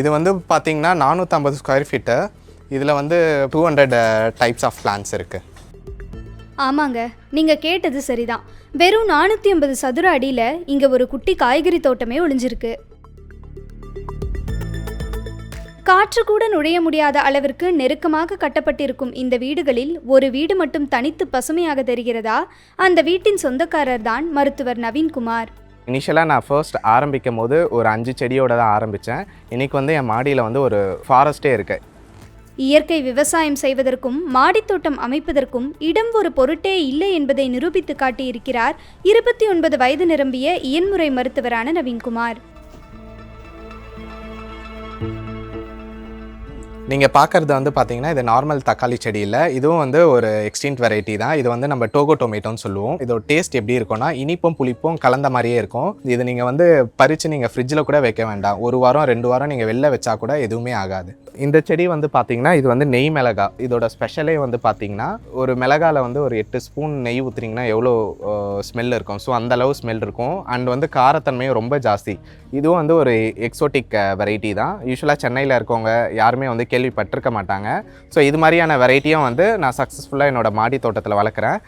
இது வந்து பார்த்திங்கன்னா நானூற்றம்பது ஸ்கொயர் ஃபீட்டு இதில் வந்து two hundred types of plans இருக்குது ஆமாங்க. நீங்கள் கேட்டது சரிதான். வெறும் நானூற்றி ஐம்பது சதுர அடியில் இங்கே ஒரு குட்டி காய்கறி தோட்டமே ஒளிஞ்சிருக்கு. காற்று கூட நுழைய முடியாத அளவிற்கு நெருக்கமாக கட்டப்பட்டிருக்கும் இந்த வீடுகளில் ஒரு வீடு மட்டும் தனித்து பசுமையாக தெரிகிறதா? அந்த வீட்டின் சொந்தக்காரர் தான் மருத்துவர் நவீன்குமார். இனிஷியலாக நான் ஃபர்ஸ்ட் ஆரம்பிக்கும் போது ஒரு அஞ்சு செடியோட தான் ஆரம்பித்தேன் இன்றைக்கி வந்து என் மாடியில் வந்து ஒரு ஃபாரஸ்ட்டே இருக்குது இயற்கை விவசாயம் செய்வதற்கும் மாடித்தோட்டம் அமைப்பதற்கும் இடம் ஒரு பொருட்டே இல்லை என்பதை நிரூபித்து காட்டியிருக்கிறார் இருபத்தி ஒன்பது வயது நிரம்பிய இயன்முறை மருத்துவரான நவீன்குமார். நீங்கள் பார்க்குறது வந்து பார்த்தீங்கன்னா இது நார்மல் தக்காளி செடியில் இதுவும் வந்து ஒரு எக்ஸ்டின்ட் வெரைட்டி தான். இது வந்து நம்ம டோகோ டொமேட்டோன்னு சொல்லுவோம். இதோட டேஸ்ட் எப்படி இருக்கும்னா இனிப்பும் புளிப்பும் கலந்த மாதிரியே இருக்கும். இது நீங்கள் வந்து பறித்து நீங்கள் ஃப்ரிட்ஜில் கூட வைக்க வேண்டாம். ஒரு வாரம் ரெண்டு வாரம் நீங்கள் வெளில வச்சா கூட எதுவுமே ஆகாது. இந்த செடி வந்து பார்த்தீங்கன்னா இது வந்து நெய் மிளகா. இதோட ஸ்பெஷலே வந்து பார்த்தீங்கன்னா ஒரு மிளகாவில் வந்து ஒரு எட்டு ஸ்பூன் நெய் ஊற்றுனீங்கன்னா எவ்வளோ ஸ்மெல் இருக்கும். ஸோ அந்த அளவு ஸ்மெல் இருக்கும். அண்ட் வந்து காரத்தன்மையும் ரொம்ப ஜாஸ்தி. இதுவும் வந்து ஒரு எக்ஸோட்டிக் வெரைட்டி தான். யூஸ்வலாக சென்னையில் இருக்கவங்க யாருமே வந்து கேள்விப்பட்டிருக்க மாட்டாங்க. ஸோ இது மாதிரியான வெரைட்டியும் வந்து நான் சக்ஸஸ்ஃபுல்லாக என்னோடய மாடி தோட்டத்தில் வளர்க்குறேன்.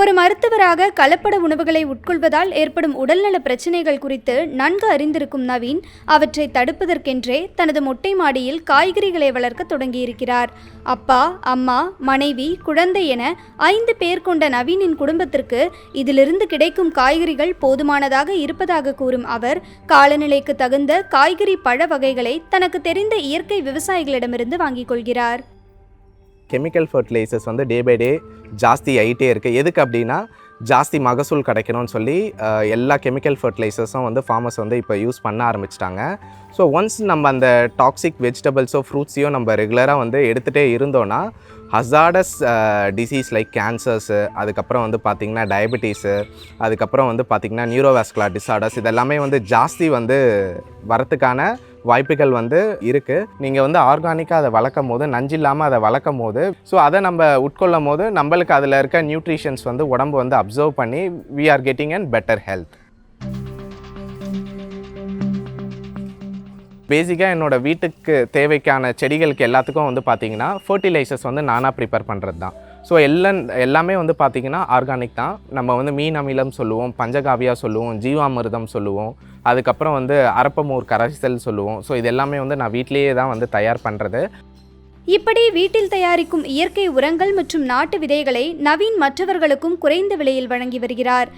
ஒரு மருத்துவராக கலப்பட உணவுகளை உட்கொள்வதால் ஏற்படும் உடல்நல பிரச்சனைகள் குறித்து நன்கு அறிந்திருக்கும் நவீன் அவற்றை தடுப்பதற்கென்றே தனது மொட்டை மாடியில் காய்கறிகளை வளர்க்க தொடங்கியிருக்கிறார். அப்பா அம்மா மனைவி குழந்தை என ஐந்து பேர் கொண்ட நவீனின் குடும்பத்திற்கு இதிலிருந்து கிடைக்கும் காய்கறிகள் போதுமானதாக இருப்பதாக கூறும் அவர் காலநிலைக்கு தகுந்த காய்கறி பழ வகைகளை தனக்கு தெரிந்த இயற்கை விவசாயிகளிடமிருந்து வாங்கிக் கொள்கிறார். கெமிக்கல் ஃபர்டிலைசர்ஸ் வந்து டே பை டே ஜாஸ்தி ஆகிட்டே இருக்குது எதுக்கு அப்படின்னா ஜாஸ்தி மகசூல் கிடைக்கணும்னு சொல்லி எல்லா கெமிக்கல் ஃபர்டிலைசர்ஸும் வந்து ஃபார்மர்ஸ் வந்து இப்போ யூஸ் பண்ண ஆரம்பிச்சிட்டாங்க. ஸோ ஒன்ஸ் நம்ம அந்த டாக்ஸிக் வெஜிடபிள்ஸோ ஃப்ரூட்ஸையோ நம்ம ரெகுலராக வந்து எடுத்துகிட்டே இருந்தோன்னா ஹசார்டஸ் டிசீஸ் லைக் கேன்சர்ஸு அதுக்கப்புறம் வந்து பார்த்திங்கன்னா டயபெட்டிஸு அதுக்கப்புறம் வந்து பார்த்திங்கன்னா நியூரோவாஸ்குலர் டிஸார்டர்ஸ் இதெல்லாமே வந்து ஜாஸ்தி வந்து வரத்துக்கான வாய்ப்புகள் வந்து இருக்குது நீங்கள் வந்து ஆர்கானிக்காக அதை வளர்க்கும் போது நஞ்சு இல்லாமல் அதை வளர்க்கும் போது ஸோ அதை நம்ம உட்கொள்ளும் போது நம்மளுக்கு அதில் இருக்க நியூட்ரிஷன்ஸ் வந்து உடம்பு வந்து அப்சர்வ் பண்ணி we are getting and better health பேசிக்காக என்னோட வீட்டுக்கு தேவைக்கான செடிகளுக்கு எல்லாத்துக்கும் வந்து பார்த்திங்கன்னா ஃபர்டிலைசர்ஸ் வந்து நானாக ப்ரிப்பேர் பண்ணுறது தான் ஸோ எல்லாம் எல்லாமே வந்து பார்த்திங்கன்னா ஆர்கானிக் தான். நம்ம வந்து மீன் அமிலம் சொல்லுவோம் பஞ்சகாவியா சொல்லுவோம் ஜீவாமிர்தம் சொல்லுவோம். அதுக்கப்புறம் வந்து அரப்பமூர் கரைசல் சொல்லுவோம். ஸோ இது எல்லாமே வந்து நான் வீட்டிலேயே தான் வந்து தயார் பண்ணுறது இப்படி வீட்டில் தயாரிக்கும் இயற்கை உரங்கள் மற்றும் நாட்டு விதைகளை நவீன் மற்றவர்களுக்கும் குறைந்த விலையில் வழங்கி வருகிறார்.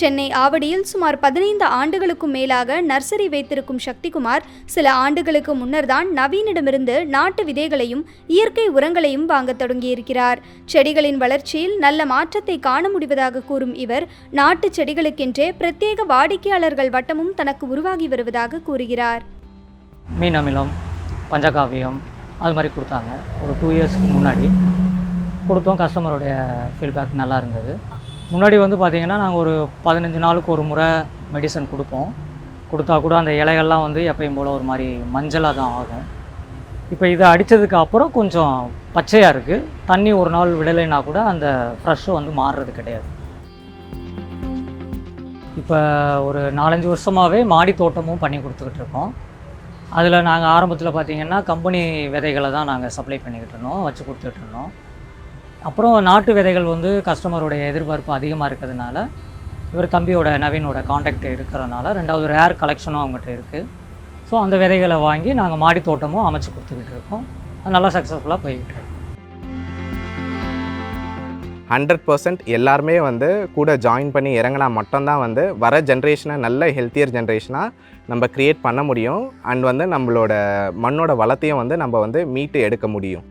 சென்னை ஆவடியில் சுமார் பதினைந்து ஆண்டுகளுக்கும் மேலாக நர்சரி வைத்திருக்கும் சக்திகுமார் சில ஆண்டுகளுக்கு முன்னர்தான் நவீனிடமிருந்து நாட்டு விதைகளையும் இயற்கை உரங்களையும் வாங்க தொடங்கியிருக்கிறார். செடிகளின் வளர்ச்சியில் நல்ல மாற்றத்தை காண முடிவதாக கூறும் இவர் நாட்டு செடிகளுக்கென்றே பிரத்யேக வாடிக்கையாளர்கள் வட்டமும் தனக்கு உருவாகி வருவதாக கூறுகிறார். மீன் அமிலம் பஞ்சகாவியம் அது மாதிரி கொடுத்தாங்க. ஒரு டூ இயர்ஸ்க்கு முன்னாடி கொடுத்தோம். கஸ்டமருடைய ஃபீட்பேக் நல்லா இருந்தது. முன்னாடி வந்து பார்த்திங்கன்னா நாங்கள் ஒரு பதினஞ்சு நாளுக்கு ஒரு முறை மெடிசன் கொடுப்போம். கொடுத்தா கூட அந்த இலைகள்லாம் வந்து எப்பயும் போல் ஒரு மாதிரி மஞ்சளாக தான் ஆகும். இப்போ இதை அடித்ததுக்கு அப்புறம் கொஞ்சம் பச்சையாக இருக்குது தண்ணி ஒரு நாள் விடலைன்னா கூட அந்த ஃப்ரெஷ்ஷு வந்து மாறுறது கிடையாது. இப்போ ஒரு நாலஞ்சு வருஷமாகவே மாடி தோட்டமும் பண்ணி கொடுத்துக்கிட்டு இருக்கோம். அதில் நாங்கள் ஆரம்பத்தில் பார்த்திங்கன்னா கம்பெனி விதைகளை தான் நாங்கள் சப்ளை பண்ணிக்கிட்டு இருந்தோம் வச்சு கொடுத்துட்ருந்தோம் அப்புறம் நாட்டு விதைகள் வந்து கஸ்டமருடைய எதிர்பார்ப்பு அதிகமாக இருக்கிறதுனால இவர் தம்பியோட நவீனோட காண்டாக்ட் இருக்கிறதுனால ரெண்டாவது ரேர் கலெக்ஷனும் அவங்ககிட்ட இருக்குது ஸோ அந்த விதைகளை வாங்கி நாங்கள் மாடி தோட்டமும் அமைச்சு கொடுத்துக்கிட்டு இருக்கோம். அது நல்லா சக்ஸஸ்ஃபுல்லாக போய்கிட்டு ஹண்ட்ரட் பர்சன்ட் எல்லாருமே வந்து கூட ஜாயின் பண்ணி இறங்கினா மட்டும்தான் வந்து வர ஜென்ரேஷனை நல்ல ஹெல்த்தியர் ஜென்ரேஷனாக நம்ம க்ரியேட் பண்ண முடியும். அண்ட் வந்து நம்மளோட மண்ணோட வளத்தையும் வந்து நம்ம வந்து மீட்டு எடுக்க முடியும்.